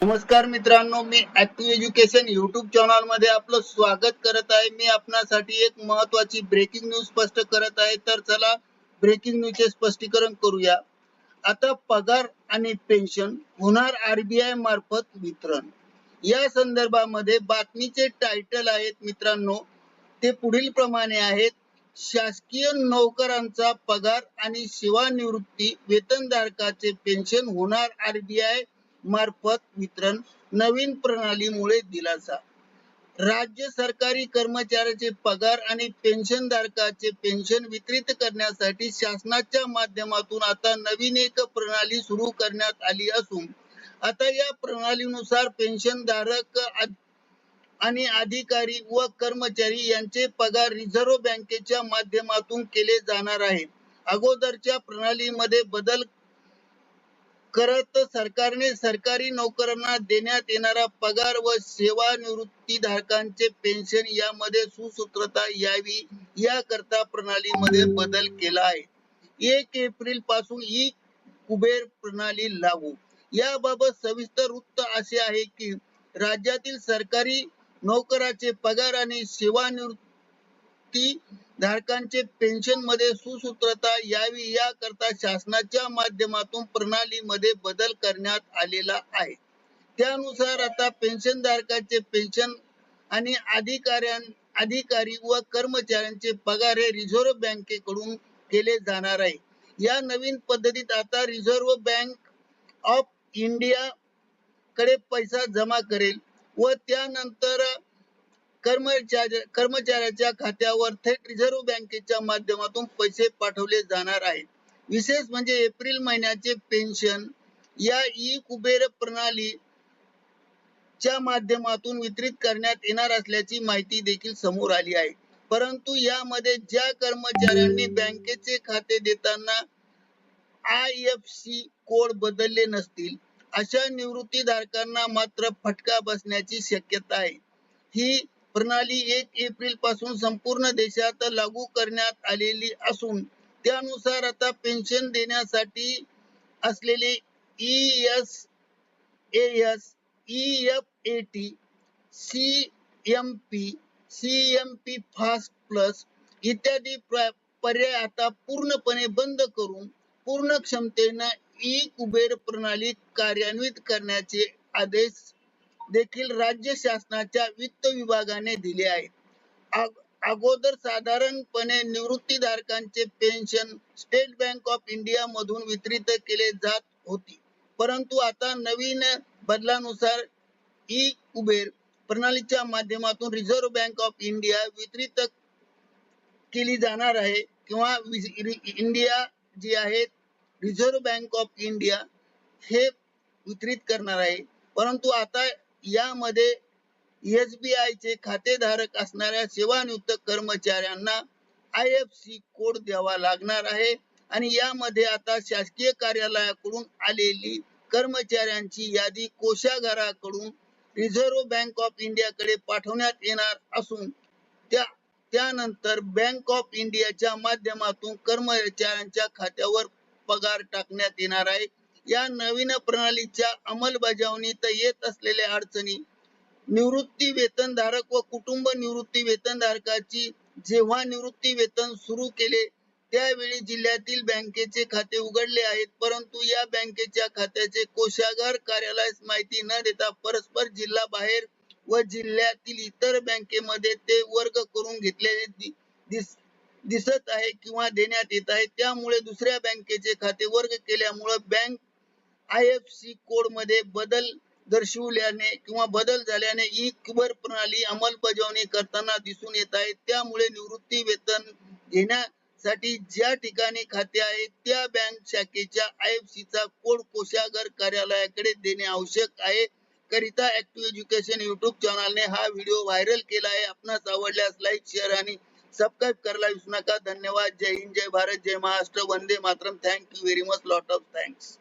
नमस्कार मित्रांनो मी ऍक्टिव्ह एज्युकेशन युट्यूब चॅनलमध्ये आपलं स्वागत करत आहे. मी आपणासाठी एक महत्वाची ब्रेकिंग न्यूज स्पष्ट करत आहे. तर चला ब्रेकिंग न्यूज चे स्पष्टीकरण करूया. आता पगार आणि पेन्शन होणार आरबीआय मार्फत वितरण. या संदर्भामध्ये बातमीचे टायटल आहेत मित्रांनो. ते पुढील प्रमाणे आहेत. शासकीय नोकरांचा पगार आणि सेवानिवृत्ती वेतनधारकाचे पेन्शन होणार आरबीआय मार्फत वितरण नवीन प्रणालीमुळे दिलासा राज्य सरकारी कर्मचाऱ्याचे पगार आणि पेन्शन धारकाचे पेन्शन वितरित करण्यासाठी शासनाच्या माध्यमातून आता नवीन एक प्रणाली सुरू करण्यात आली असून आता या प्रणालीनुसार पेन्शनधारक धारक आणि अधिकारी व कर्मचारी यांचे पगार रिझर्व्ह बँकेच्या माध्यमातून केले जाणार आहे अगोदरच्या प्रणालीमध्ये बदल करत सरकारने सरकारी नोकरांना देण्यात येणारा पगार व सेवानिवृत्ती धारकांचे पेन्शन यामध्ये सुसूत्रता यावी याकरता प्रणालीमध्ये बदल केला आहे. एक एप्रिलपासून ई कुबेर प्रणाली लागू. याबाबत सविस्तर वृत्त असे आहे की राज्यातील सरकारी नोकराचे पगार आणि सेवानिवृत्ती धारकांचे पेन्शनमध्ये सुसूत्रता यावी याकरता शासनाच्या माध्यमातून प्रणालीमध्ये बदल करण्यात आलेला आहे. त्यानुसार आता पेन्शन धारकाचे पेन्शन आणि अधिकाऱ्यां अधिकारी व कर्मचाऱ्यांचे पगार हे रिझर्व्ह बँकेकडून केले जाणार आहे. या नवीन पद्धतीत आता रिझर्व्ह बँक ऑफ इंडिया कडे पैसा जमा करेल व त्यानंतर कर्मचारी कर्मचाऱ्याच्या खात्यावर थेट रिझर्व्ह बँकेच्या माध्यमातून पैसे पाठवले जाणार आहेत. विशेष म्हणजे एप्रिल महिन्याचे पेन्शन या ई कुबेर प्रणाली च्या माध्यमातून वितरित करण्यात येणार असल्याची माहिती देखील समोर आली आहे. परंतु यामध्ये ज्या कर्मचाऱ्यांनी बँकेचे खाते देताना आय एफ सी कोड बदलले नसतील अशा निवृत्तीधारकांना मात्र फटका बसण्याची शक्यता आहे. ही प्रणाली एक एप्रिलपासून संपूर्ण देशात लागू करण्यात आलेली असून त्यानुसार आता पेन्शन देण्यासाठी असलेले E S A S E F A T C M P C M P fast plus इत्यादी पर्याय आता पूर्णपणे बंद करून पूर्ण क्षमतेनं ई कुबेर प्रणाली कार्यान्वित करण्याचे आदेश देखील राज्य शासनाच्या वित्त विभागाने दिले आहेत अगोदर साधारणपणे निवृत्तीधारकांचे pension state bank of India मधून वितरित केले जात होती. परंतु आता नवीन बदलानुसार ई कुबेर प्रणालीच्या माध्यमातून रिझर्व्ह बँक ऑफ इंडिया वितरित केली जाणार आहे किंवा इंडिया जी आहे रिझर्व्ह बँक ऑफ इंडिया हे वितरित करणार आहे. परंतु आता यामध्ये एसबीआय चे खातेधारक असणाऱ्या सेवानिवृत्त कर्मचाऱ्यांना आय एफ सी कोड द्यावा लागणार आहे. आणि यामध्ये आता शासकीय कार्यालयाकडून आलेली कर्मचाऱ्यांची यादी कोषागाराकडून रिझर्व्ह बँक ऑफ इंडियाकडे पाठवण्यात येणार असून त्या त्यानंतर बँक ऑफ इंडियाच्या माध्यमातून कर्मचाऱ्यांच्या खात्यावर पगार टाकण्यात येणार आहे. या नवीन प्रणालीच्या अंमलबजावणीत येत असलेल्या अडचणी. निवृत्ती वेतनधारक व कुटुंब निवृत्ती वेतनधारकाची जेव्हा निवृत्ती वेतन सुरू केले त्यावेळी जिल्ह्यातील बँकेचे खाते उघडले आहेत. परंतु या बँकेच्या खात्याचे कोषागार कार्यालयास माहिती न देता परस्पर जिल्हा बाहेर व जिल्ह्यातील इतर बँकेमध्ये ते वर्ग करून घेतलेले दिस दिसत आहे किंवा देण्यात येत आहे. त्यामुळे दुसऱ्या बँकेचे खाते वर्ग केल्यामुळे बँक आय एफ सी कोडमध्ये बदल दर्शवल्याने किंवा बदल झाल्याने ई कुबर प्रणाली अंमलबजावणी करताना दिसून येत आहे. त्यामुळे निवृत्ती वेतन घेण्यासाठी ज्या ठिकाणी खाते आहे त्या बँक शाखेच्या आय एफ सी चा कोड कोशागर कार्यालयाकडे देणे आवश्यक आहे. करिता ऍक्टिव्ह एज्युकेशन युट्यूब चॅनलने हा व्हिडिओ व्हायरल केला आहे. आपणास आवडल्यास लाईक शेअर आणि सबस्क्राईब करायला विसरू नका. धन्यवाद. Jai Hind. Jai Bharat. Jai Maharashtra. Vande Mataram. Thank you very much lot of thanks